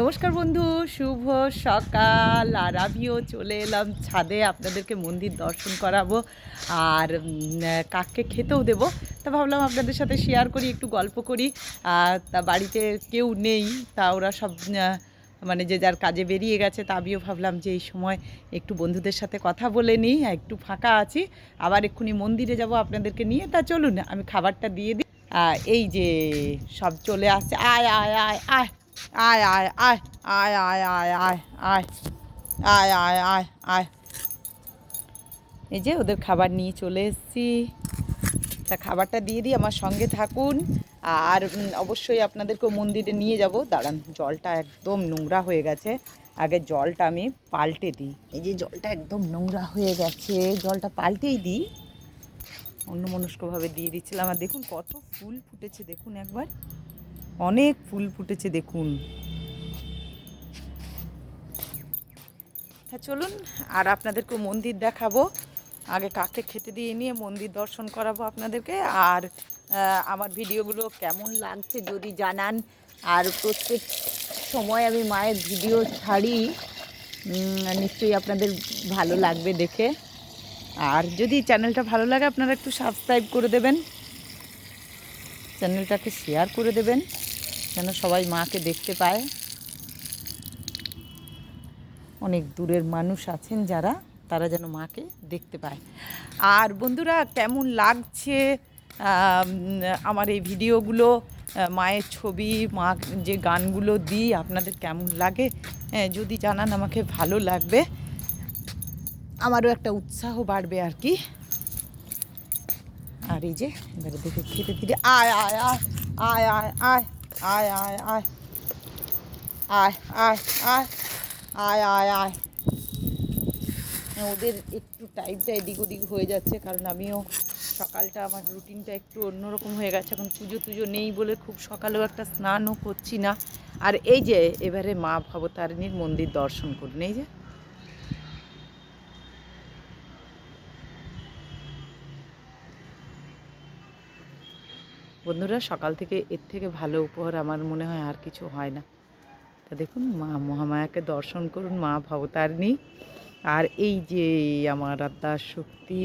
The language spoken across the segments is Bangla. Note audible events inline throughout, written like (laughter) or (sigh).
নমস্কার বন্ধু, শুভ সকাল। আর আমিও চলে এলাম ছাদে, আপনাদেরকে মন্দির দর্শন করাবো। আর কাককে খেতেও দেবো। তা ভাবলাম আপনাদের সাথে শেয়ার করি, একটু গল্প করি। আর, তা বাড়িতে কেউ নেই, তা ওরা সব মানে যে যার কাজে বেরিয়ে গেছে, তা আমিও ভাবলাম যে এই সময় একটু বন্ধুদের সাথে কথা বলে নিই, একটু ফাঁকা আছি। আবার এক্ষুনি মন্দিরে যাব আপনাদেরকে নিয়ে। তা চলুন, আমি খাবারটা দিয়ে দিই। এই যে সব চলে আসছে। আয় আয় আয় আয়। আয় আয় আয় আয় আয় আয় আয় আয় আয় আয় আয় আয় এই যে ওদের খাবার নিয়ে চলে এসেছি তা খাবারটা দিয়ে দিই আমার সঙ্গে থাকুন আর অবশ্যই আপনাদেরকেও মন্দিরে নিয়ে যাব দাঁড়ান জলটা একদম নোংরা হয়ে গেছে আগে জলটা আমি পাল্টে দিই এই যে জলটা একদম নোংরা হয়ে গেছে জলটা পাল্টেই দিই অন্যমনস্কভাবে দিয়ে দিচ্ছিলাম আর দেখুন কত ফুল ফুটেছে দেখুন একবার অনেক ফুল ফুটেছে, দেখুন। হ্যাঁ চলুন, আর আপনাদেরকে মন্দির দেখাবো। আগে কাকে খেতে দিয়ে নিয়ে মন্দির দর্শন করাবো আপনাদেরকে, আর আমার ভিডিওগুলো কেমন লাগছে যদি জানান। আর প্রত্যেক সময় আমি মায়ের ভিডিও ছাড়ি নিশ্চয়ই আপনাদের ভালো লাগবে দেখে। আর যদি চ্যানেলটা ভালো লাগে, আপনারা একটু সাবস্ক্রাইব করে দেবেন। চ্যানেলটাকে শেয়ার করে দেবেন। যেন সবাই মাকে দেখতে পায়। অনেক দূরের মানুষ আছেন যারা, তারা যেন মাকে দেখতে পায়। আর বন্ধুরা, কেমন লাগছে আমার এই ভিডিওগুলো? মায়ের ছবি, মা যে গানগুলো দিই, আপনাদের কেমন লাগে? যদি জানান আমাকে ভালো লাগবে। আমারও একটা উৎসাহ বাড়বে আর কি। আর এই যে, এবারে দেখে খেতে ধীরে আয় আয় আয় আয় আয় আয়। আয় আয় আয় আয় আয় আয় আয় আয় আয় ওদের একটু টাইমটা এদিক ওদিক হয়ে যাচ্ছে, কারণ আমিও সকালটা আমার রুটিনটা একটু অন্যরকম হয়ে গেছে। এখন পুজো টুজো নেই বলে খুব সকালেও একটা স্নানও করছি না। আর এই যে, এবারে মা ভবতারিণীর মন্দির দর্শন করুন, এই যে। বন্ধুরা সকাল থেকে এর থেকে ভালো উপহার আমার মনে হয় আর কিছু হয় না তা দেখুন মা মহামায়াকে দর্শন করুন মা ভবতারিণী আর এই যে আমার আত্মার শক্তি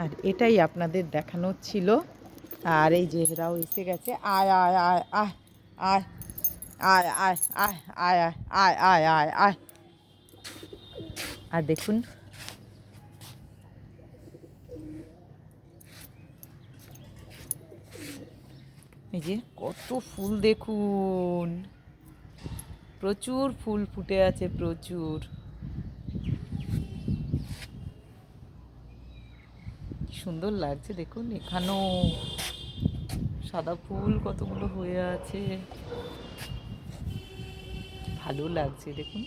আর এটাই আপনাদের দেখানোর ছিল আর এই যে এরাও এসে গেছে আয় আয় আয় আয় আয় আয় আয় আয় আয় আয় আয় আয় আয় আর দেখুন। এই যে কত ফুল দেখুন। প্রচুর ফুল ফুটে আছে, প্রচুর। সুন্দর লাগছে দেখুন এখানেও। সাদা ফুল কতগুলো হয়ে আছে। ভালো লাগছে দেখুন।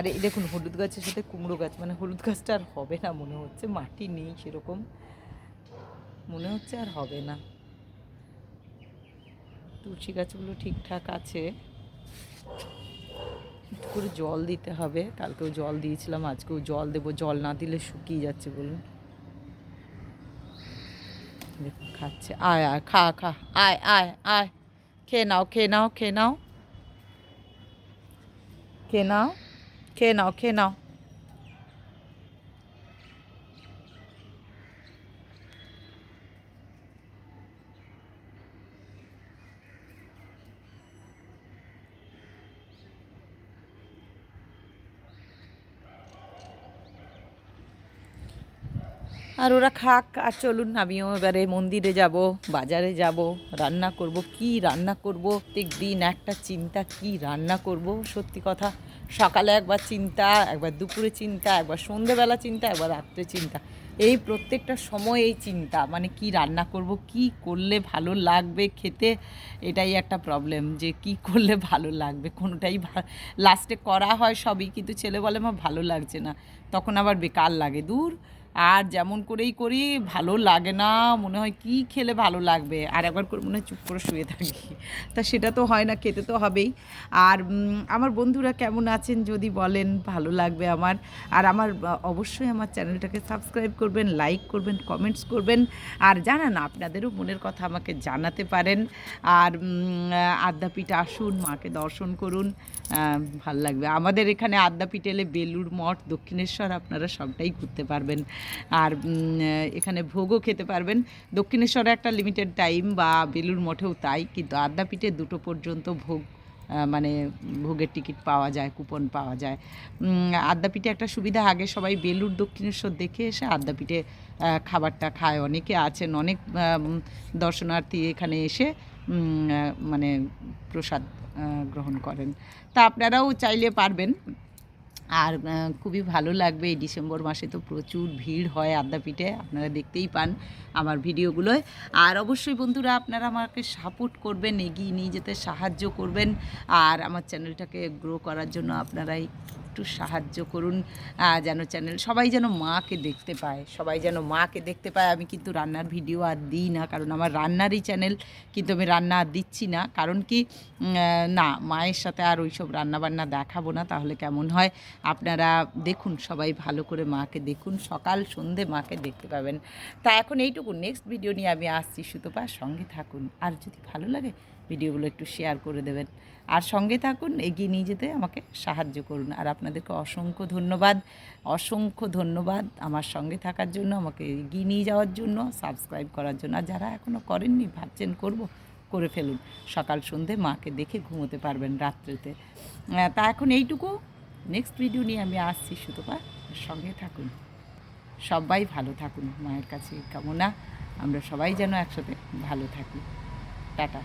আর এই দেখুন, হলুদ গাছের সাথে কুমড়ো গাছ মানে হলুদ গাছটা আর হবে না মনে হচ্ছে। মাটি নেই সেরকম। মনে হচ্ছে আর হবে না। তুলসী গাছগুলো ঠিকঠাক আছে। করে জল দিতে হবে। কালকেও জল দিয়েছিলাম, আজকেও জল দেবো। জল না দিলে শুকিয়ে যাচ্ছে বলুন। দেখুন, খাচ্ছে। আয় আয়, খা খা। আয় আয় আয়। খেয়ে নাও খেয়ে নাও খেয়ে নাও। খেয়ে নাও। খেয়ে নাও খেয়ে নাও আর ওরা খাক, আর চলুন, আমিও এবারে মন্দিরে যাব, বাজারে যাব, রান্না করব, কি রান্না করব, প্রত্যেক দিন একটা চিন্তা, কি রান্না করব, সত্যি কথা। সকালে একবার চিন্তা, একবার দুপুরে চিন্তা, একবার সন্ধেবেলা চিন্তা, একবার রাত্রে চিন্তা। এই প্রত্যেকটা সময় এই চিন্তা মানে কি রান্না করব, কি করলে ভালো লাগবে খেতে, এটাই একটা প্রবলেম যে কি করলে ভালো লাগবে, কোনোটাই লাস্টে করা হয় সবই, কিন্তু ছেলে বলে আমার ভালো লাগছে না, তখন আবার বেকার লাগে। দূর আর যেমন করেই করি, ভালো লাগে না। মনে হয় কি খেলে ভালো লাগবে? আর একবার করে মনে হয় চুপ করে শুয়ে থাকি। (laughs) তা সেটা তো হয় না, খেতে তো হবেই। আর আমার বন্ধুরা কেমন আছেন যদি বলেন, ভালো লাগবে আমার। আর আমার অবশ্যই আমার চ্যানেলটাকে সাবস্ক্রাইব করবেন, লাইক করবেন, কমেন্টস করবেন। আর জানান, আপনাদেরও মনের কথা আমাকে জানাতে পারেন। আর আদ্যাপীঠ আসুন, মাকে দর্শন করুন। ভালো লাগবে। আমাদের এখানে আদ্যাপীঠ এলে বেলুর মঠ, দক্ষিণেশ্বর, আপনারা সবটাই ঘুরতে পারবেন। আর এখানে ভোগও খেতে পারবেন। দক্ষিণেশ্বরে একটা লিমিটেড টাইম বা বেলুর মঠেও তাই, কিন্তু আদ্যাপীঠে দুটো পর্যন্ত ভোগ মানে ভোগের টিকিট পাওয়া যায় কুপন পাওয়া যায়। আদ্যাপীঠে একটা সুবিধা, আগে সবাই বেলুর দক্ষিণেশ্বর দেখে এসে আদ্যাপীঠে খাবারটা খায়। অনেকে আছেন, অনেক দর্শনার্থী এখানে এসে মানে প্রসাদ গ্রহণ করেন। তা আপনারাও চাইলে পারবেন। আর খুবই ভালো লাগবে। এই ডিসেম্বর মাসে তো প্রচুর ভিড় হয় আদ্যাপীঠে, আপনারা দেখতেই পান আমার ভিডিওগুলোয় আর অবশ্যই বন্ধুরা, আপনারা আমাকে সাপোর্ট করবেন, এগিয়ে নিয়ে যেতে সাহায্য করবেন। আর আমার চ্যানেলটাকে গ্রো করার জন্য আপনারাই একটু সাহায্য করুন যেন চ্যানেল সবাই যেন মাকে দেখতে পায়, সবাই যেন মাকে দেখতে পায়। আমি কিন্তু রান্নার ভিডিও আর দিই না, কারণ আমার রান্নারই চ্যানেল কিন্তু আমি রান্না আর দিচ্ছি না। কারণ কি না, মায়ের সাথে আর ওইসব রান্নাবান্না দেখাবো না, তাহলে কেমন হয়? আপনারা দেখুন, সবাই ভালো করে মাকে দেখুন, সকাল, সন্ধে মাকে দেখতে পাবেন। তা এখন এইটুকু নেক্সট ভিডিও নিয়ে আমি আসছি সুতপা, সঙ্গে থাকুন। আর যদি ভালো লাগে ভিডিওগুলো একটু শেয়ার করে দেবেন। আর সঙ্গে থাকুন, এগিয়ে নিয়ে যেতে আমাকে সাহায্য করুন। আর আপনাদেরকে অসংখ্য ধন্যবাদ অসংখ্য ধন্যবাদ আমার সঙ্গে থাকার জন্য, আমাকে এগিয়ে নিয়ে যাওয়ার জন্য সাবস্ক্রাইব করার জন্য। আর যারা এখনও করেননি, ভাবছেন করব, করে ফেলুন। সকাল সন্ধে মাকে দেখে ঘুমোতে পারবেন রাত্রিতে। তা এখন এইটুকু। নেক্সট ভিডিও নিয়ে আমি আসছি সুতপা। সঙ্গে থাকুন। সবাই ভালো থাকুন। মায়ের কাছে কামনা। আমরা সবাই যেন একসাথে ভালো থাকি। টাটা।